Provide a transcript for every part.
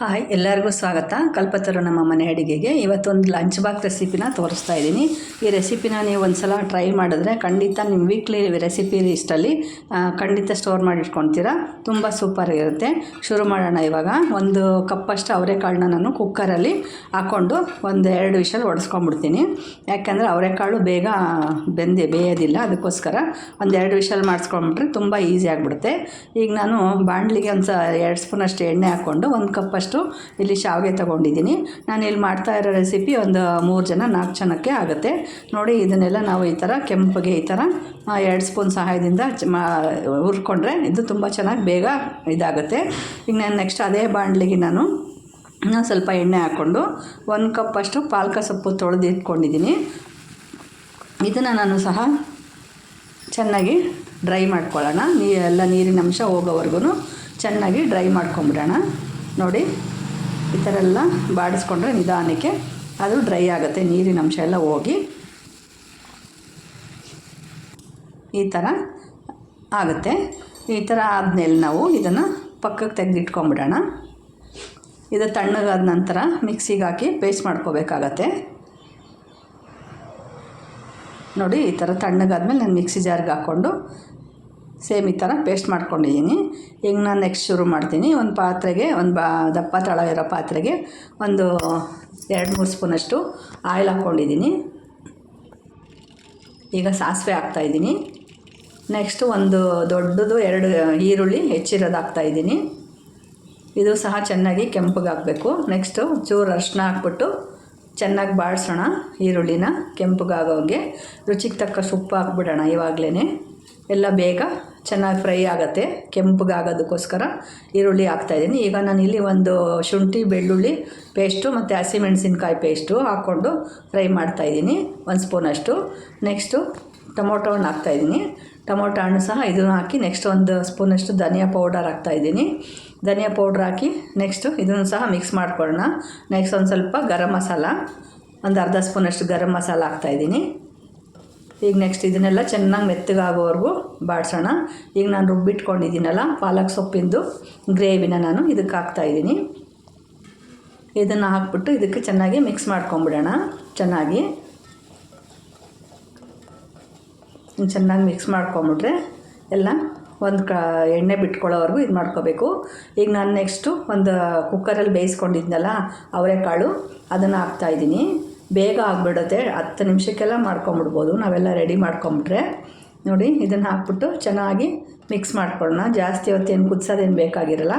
Hi, ಎಲ್ಲರಿಗೂ ಸ್ವಾಗತ. ಕಲ್ಪತರು ನಮ್ಮ ಮನೆ ಅಡುಗೆಗೆ. ಇವತ್ತೊಂದು ಲಂಚ್ ಬಾಕ್ಸ್ ರೆಸಿಪಿನ ತೋರಿಸ್ತಾ ಇದ್ದೀನಿ. ಈ ರೆಸಿಪಿನ ನೀವು ಒಂದು ಸಲ ಟ್ರೈ ಮಾಡಿದ್ರೆ ಖಂಡಿತ ನಿಮ್ಮ ವೀಕ್ಲಿ ರೆಸಿಪಿ ಲಿಸ್ಟಲ್ಲಿ ಖಂಡಿತ ಸ್ಟೋರ್ ಮಾಡಿ ಇಟ್ಕೊಳ್ತೀರಾ ತುಂಬ ಸೂಪರ್ ಇರುತ್ತೆ. ಶುರು ಮಾಡೋಣ ಇವಾಗ. ಒಂದು ಕಪ್ಪಷ್ಟು ಅವರೆಕಾಳನ್ನ ನಾನು ಕುಕ್ಕರಲ್ಲಿ ಹಾಕ್ಕೊಂಡು ಒಂದು ಎರಡು ವಿಷಲ್ ಒಡಿಸ್ಕೊಂಬಿಡ್ತೀನಿ ಯಾಕೆಂದರೆ ಅವರೆಕಾಳು ಬೇಗ ಬೆಂದೆ, ಬೇಯೋದಿಲ್ಲ. ಅದಕ್ಕೋಸ್ಕರ ಒಂದು ಎರಡು ವಿಷಲ್ ಮಾಡಿಸ್ಕೊಂಡ್ಬಿಟ್ರೆ ತುಂಬ ಈಸಿ ಆಗಿಬಿಡುತ್ತೆ. ಈಗ ನಾನು ಬಾಣಲಿಗೆ ಒಂದು ಸ ಎರಡು ಸ್ಪೂನಷ್ಟು ಎಣ್ಣೆ ಹಾಕ್ಕೊಂಡು ಒಂದು ಕಪ್ಪಷ್ಟು ಇಲ್ಲಿ ಶಾವಿಗೆ ತೊಗೊಂಡಿದ್ದೀನಿ. ನಾನು ಇಲ್ಲಿ ಮಾಡ್ತಾ ಇರೋ ರೆಸಿಪಿ ಒಂದು ಮೂರು ಜನ, ನಾಲ್ಕು ಜನಕ್ಕೆ ಆಗುತ್ತೆ. ನೋಡಿ, ಇದನ್ನೆಲ್ಲ ನಾವು ಈ ಥರ ಕೆಂಪಗೆ ಈ ಥರ ಎರಡು ಸ್ಪೂನ್ ಸಹಾಯದಿಂದ ಹುರ್ಕೊಂಡ್ರೆ ಇದು ತುಂಬ ಚೆನ್ನಾಗಿ ಬೇಗ ಇದಾಗುತ್ತೆ. ಈಗ ನಾನು ನೆಕ್ಸ್ಟ್ ಅದೇ ಬಾಣಲಿಗೆ ನಾನು ಸ್ವಲ್ಪ ಎಣ್ಣೆ ಹಾಕ್ಕೊಂಡು ಒಂದು ಕಪ್ಪಷ್ಟು ಪಾಲಕ ಸೊಪ್ಪು ತೊಳೆದು ಇಟ್ಕೊಂಡಿದ್ದೀನಿ. ಇದನ್ನು ನಾನು ಸಹ ಚೆನ್ನಾಗಿ ಡ್ರೈ ಮಾಡ್ಕೊಳ್ಳೋಣ. ನೀ, ಎಲ್ಲ ನೀರಿನ ಅಂಶ ಹೋಗೋವರೆಗೂ ಚೆನ್ನಾಗಿ ಡ್ರೈ ಮಾಡ್ಕೊಂಬಿಡೋಣ. ನೋಡಿ, ಈ ಥರ ಎಲ್ಲ ಬಾಡಿಸ್ಕೊಂಡ್ರೆ ನಿಧಾನಕ್ಕೆ ಅದು ಡ್ರೈ ಆಗುತ್ತೆ, ನೀರಿನ ಅಂಶ ಎಲ್ಲ ಹೋಗಿ. ಈ ಥರ ಆಗುತ್ತೆ. ಈ ಥರ ಆದಮೇಲೆ ನಾವು ಇದನ್ನು ಪಕ್ಕಕ್ಕೆ ತೆಗೆದಿಟ್ಕೊಂಬಿಡೋಣ. ಇದು ತಣ್ಣಗಾದ ನಂತರ ಮಿಕ್ಸಿಗೆ ಹಾಕಿ ಪೇಸ್ಟ್ ಮಾಡ್ಕೋಬೇಕಾಗತ್ತೆ. ನೋಡಿ, ಈ ಥರ ತಣ್ಣಗಾದ್ಮೇಲೆ ನಾನು ಮಿಕ್ಸಿ ಜಾರ್ಗೆ ಹಾಕ್ಕೊಂಡು ಸೇಮ್ ಈ ಥರ ಪೇಸ್ಟ್ ಮಾಡ್ಕೊಂಡಿದ್ದೀನಿ. ಈಗ ನಾನು ನೆಕ್ಸ್ಟ್ ಶುರು ಮಾಡ್ತೀನಿ. ಒಂದು ಪಾತ್ರೆಗೆ, ಒಂದು ಬಾ, ದಪ್ಪ ತಳ ಇರೋ ಪಾತ್ರೆಗೆ ಒಂದು ಎರಡು, ಮೂರು ಸ್ಪೂನಷ್ಟು ಆಯಿಲ್ ಹಾಕ್ಕೊಂಡಿದ್ದೀನಿ ಈಗ ಸಾಸಿವೆ ಹಾಕ್ತಾಯಿದ್ದೀನಿ ನೆಕ್ಸ್ಟು ಒಂದು ದೊಡ್ಡದು ಎರಡು ಈರುಳ್ಳಿ ಹೆಚ್ಚಿರೋದು ಹಾಕ್ತಾಯಿದ್ದೀನಿ ಇದು ಸಹ ಚೆನ್ನಾಗಿ ಕೆಂಪಗೆ ಹಾಕಬೇಕು ನೆಕ್ಸ್ಟು ಚೂರು ಅರಿಶಿನ ಹಾಕ್ಬಿಟ್ಟು ಚೆನ್ನಾಗಿ ಬಾಡಿಸೋಣ ಈರುಳ್ಳಿನ. ಕೆಂಪಗಾಗೋಗೆ ರುಚಿಗೆ ತಕ್ಕ ಉಪ್ಪು ಹಾಕ್ಬಿಡೋಣ ಇವಾಗಲೇ ಎಲ್ಲ ಬೇಗ ಚೆನ್ನಾಗಿ ಫ್ರೈ ಆಗುತ್ತೆ, ಕೆಂಪಗಾಗೋದಕ್ಕೋಸ್ಕರ ಈರುಳ್ಳಿ ಹಾಕ್ತಾಯಿದ್ದೀನಿ ಈಗ ನಾನು ಇಲ್ಲಿ ಒಂದು ಶುಂಠಿ, ಬೆಳ್ಳುಳ್ಳಿ ಪೇಸ್ಟು ಮತ್ತು ಹಸಿಮೆಣಸಿನ್ಕಾಯಿ ಪೇಸ್ಟು ಹಾಕ್ಕೊಂಡು ಫ್ರೈ ಮಾಡ್ತಾಯಿದ್ದೀನಿ ಒಂದು ಸ್ಪೂನಷ್ಟು ನೆಕ್ಸ್ಟು ಟೊಮೊಟೊ ಹಣ್ಣು ಹಾಕ್ತಾಯಿದ್ದೀನಿ ಟೊಮೊಟೊ ಹಣ್ಣು ಸಹ ಇದನ್ನು ಹಾಕಿ ನೆಕ್ಸ್ಟ್ ಒಂದು ಸ್ಪೂನಷ್ಟು ಧನಿಯಾ ಪೌಡರ್ ಹಾಕ್ತಾಯಿದ್ದೀನಿ ಧನಿಯಾ ಪೌಡ್ರ್ ಹಾಕಿ ನೆಕ್ಸ್ಟು ಇದನ್ನು ಸಹ ಮಿಕ್ಸ್ ಮಾಡ್ಕೊಳ್ಳೋಣ. ನೆಕ್ಸ್ಟ್ ಒಂದು ಸ್ವಲ್ಪ ಗರಂ ಮಸಾಲ. ಒಂದು ಅರ್ಧ ಸ್ಪೂನಷ್ಟು ಗರಂ ಮಸಾಲ ಹಾಕ್ತಾಯಿದ್ದೀನಿ ಈಗ ನೆಕ್ಸ್ಟ್ ಇದನ್ನೆಲ್ಲ ಚೆನ್ನಾಗಿ ಮೆತ್ತಗಾಗೋವರೆಗೂ ಬಾಡಿಸೋಣ. ಈಗ ನಾನು ರುಬ್ಬಿಟ್ಕೊಂಡಿದ್ದೀನಲ್ಲ, ಪಾಲಕ್ ಸೊಪ್ಪಿಂದು ಗ್ರೇವಿನ ನಾನು ಇದಕ್ಕೆ ಹಾಕ್ತಾಯಿದ್ದೀನಿ ಇದನ್ನು ಹಾಕ್ಬಿಟ್ಟು ಇದಕ್ಕೆ ಚೆನ್ನಾಗಿ ಮಿಕ್ಸ್ ಮಾಡ್ಕೊಂಬಿಡೋಣ, ಚೆನ್ನಾಗಿ. ಚೆನ್ನಾಗಿ ಮಿಕ್ಸ್ ಮಾಡ್ಕೊಂಬಿಟ್ರೆ ಎಲ್ಲ ಒಂದು ಕ, ಎಣ್ಣೆ ಬಿಟ್ಕೊಳ್ಳೋವರೆಗೂ ಇದು ಮಾಡ್ಕೋಬೇಕು. ಈಗ ನಾನು ನೆಕ್ಸ್ಟು ಒಂದು ಕುಕ್ಕರಲ್ಲಿ ಬೇಯಿಸ್ಕೊಂಡಿದ್ನಲ್ಲ, ಅವರೆಕಾಳು, ಅದನ್ನು ಹಾಕ್ತಾಯಿದ್ದೀನಿ ಬೇಗ ಆಗಿಬಿಡುತ್ತೆ, ಹತ್ತು ನಿಮಿಷಕ್ಕೆಲ್ಲ ಮಾಡ್ಕೊಂಬಿಡ್ಬೋದು. ನಾವೆಲ್ಲ ರೆಡಿ ಮಾಡ್ಕೊಂಬಿಟ್ರೆ, ನೋಡಿ ಇದನ್ನು ಹಾಕ್ಬಿಟ್ಟು ಚೆನ್ನಾಗಿ ಮಿಕ್ಸ್ ಮಾಡ್ಕೊಳ್ಳೋಣ. ಜಾಸ್ತಿ ಹೊತ್ತೇನು ಕುದಿಸೋದೇನು ಬೇಕಾಗಿರಲ್ಲ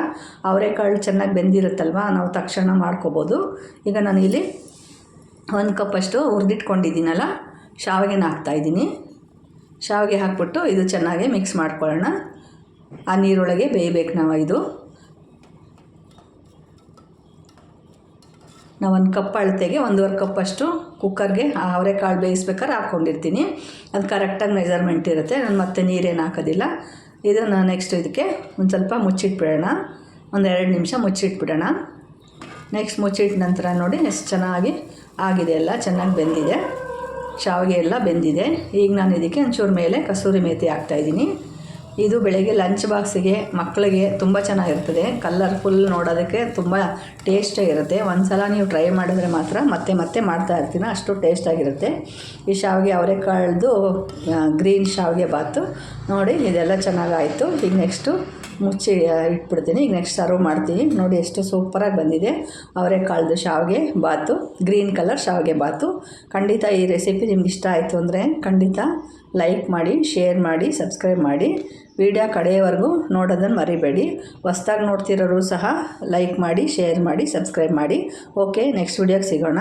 ಅವರೆಕಾಳು ಚೆನ್ನಾಗಿ ಬೆಂದಿರುತ್ತಲ್ವ, ನಾವು ತಕ್ಷಣ ಮಾಡ್ಕೋಬೋದು. ಈಗ ನಾನು ಇಲ್ಲಿ ಒಂದು ಕಪ್ಪಷ್ಟು ಹುರಿದಿಟ್ಕೊಂಡಿದ್ದೀನಲ್ಲ, ಶಾವಿಗೆನ ಹಾಕ್ತಾಯಿದ್ದೀನಿ ಶಾವಿಗೆ ಹಾಕ್ಬಿಟ್ಟು ಇದು ಚೆನ್ನಾಗಿ ಮಿಕ್ಸ್ ಮಾಡ್ಕೊಳ್ಳೋಣ. ಆ ನೀರೊಳಗೆ ಬೇಯಬೇಕು ನಾವು ಇದು ನಾವು ಒಂದು ಕಪ್ ಅಳತೆಗೆ ಒಂದೂವರೆ ಕಪ್ಪಷ್ಟು ಕುಕ್ಕರ್ಗೆ ಅವರೆಕಾಳು ಬೇಯಿಸ್ಬೇಕಾದ್ರೆ ಹಾಕ್ಕೊಂಡಿರ್ತೀನಿ ಅದು ಕರೆಕ್ಟಾಗಿ ಮೆಜರ್ಮೆಂಟ್ ಇರುತ್ತೆ. ನಾನು ಮತ್ತೆ ನೀರೇನು ಹಾಕೋದಿಲ್ಲ. ಇದನ್ನು ನೆಕ್ಸ್ಟ್ ಇದಕ್ಕೆ ಒಂದು ಸ್ವಲ್ಪ ಮುಚ್ಚಿಟ್ಬಿಡೋಣ. ಒಂದು ಎರಡು ನಿಮಿಷ ಮುಚ್ಚಿಟ್ಬಿಡೋಣ. ನೆಕ್ಸ್ಟ್ ಮುಚ್ಚಿಟ್ಟ ನಂತರ ನೋಡಿ ಎಷ್ಟು ಚೆನ್ನಾಗಿ ಆಗಿದೆ ಎಲ್ಲ. ಚೆನ್ನಾಗಿ ಬೆಂದಿದೆ. ಶಾವಿಗೆ ಎಲ್ಲ ಬೆಂದಿದೆ. ಈಗ ನಾನು ಇದಕ್ಕೆ ಒಂಚೂರು ಮೇಲೆ ಕಸೂರಿ ಮೇಥಿ ಹಾಕ್ತಾಯಿದ್ದೀನಿ ಇದು ಬೆಳಗ್ಗೆ ಲಂಚ್ ಬಾಕ್ಸಿಗೆ ಮಕ್ಕಳಿಗೆ ತುಂಬ ಚೆನ್ನಾಗಿರ್ತದೆ. ಕಲರ್ಫುಲ್ ನೋಡೋದಕ್ಕೆ ತುಂಬ ಟೇಸ್ಟೇ ಇರುತ್ತೆ ಒಂದು ಸಲ ನೀವು ಟ್ರೈ ಮಾಡಿದ್ರೆ ಮಾತ್ರ ಮತ್ತೆ ಮತ್ತೆ ಮಾಡ್ತಾ ಇರ್ತೀನಿ ಅಷ್ಟು ಟೇಸ್ಟಾಗಿರುತ್ತೆ ಈ ಶಾವಿಗೆ ಅವರೆಕಾಳ್ದು ಗ್ರೀನ್ ಶಾವಿಗೆ ಬಾತು. ನೋಡಿ, ಇದೆಲ್ಲ ಚೆನ್ನಾಗಾಯಿತು. ಈಗ ನೆಕ್ಸ್ಟು ಮುಚ್ಚಿ ಇಟ್ಬಿಡ್ತೀನಿ. ಈಗ ನೆಕ್ಸ್ಟ್ ಸರ್ವ್ ಮಾಡ್ತೀನಿ. ನೋಡಿ, ಎಷ್ಟು ಸೂಪರಾಗಿ ಬಂದಿದೆ. ಅವರೆಕಾಳ್ದು ಶಾವಿಗೆ ಬಾತು. ಗ್ರೀನ್ ಕಲರ್ ಶಾವಿಗೆ ಬಾತು. ಖಂಡಿತ ಈ ರೆಸಿಪಿ ನಿಮ್ಗೆ ಇಷ್ಟ ಆಯಿತು ಅಂದರೆ ಖಂಡಿತ ಲೈಕ್ ಮಾಡಿ ಶೇರ್ ಮಾಡಿ ಸಬ್ಸ್ಕ್ರೈಬ್ ಮಾಡಿ. ವಿಡಿಯೋ ಕಡೆಯವರೆಗೂ ನೋಡೋದನ್ನು ಮರಿಬೇಡಿ. ಹೊಸ್ದಾಗಿ ನೋಡ್ತಿರೋರು ಸಹ ಲೈಕ್ ಮಾಡಿ ಶೇರ್ ಮಾಡಿ ಸಬ್ಸ್ಕ್ರೈಬ್ ಮಾಡಿ. ಓಕೆ ನೆಕ್ಸ್ಟ್ ವಿಡಿಯೋಗೆ ಸಿಗೋಣ.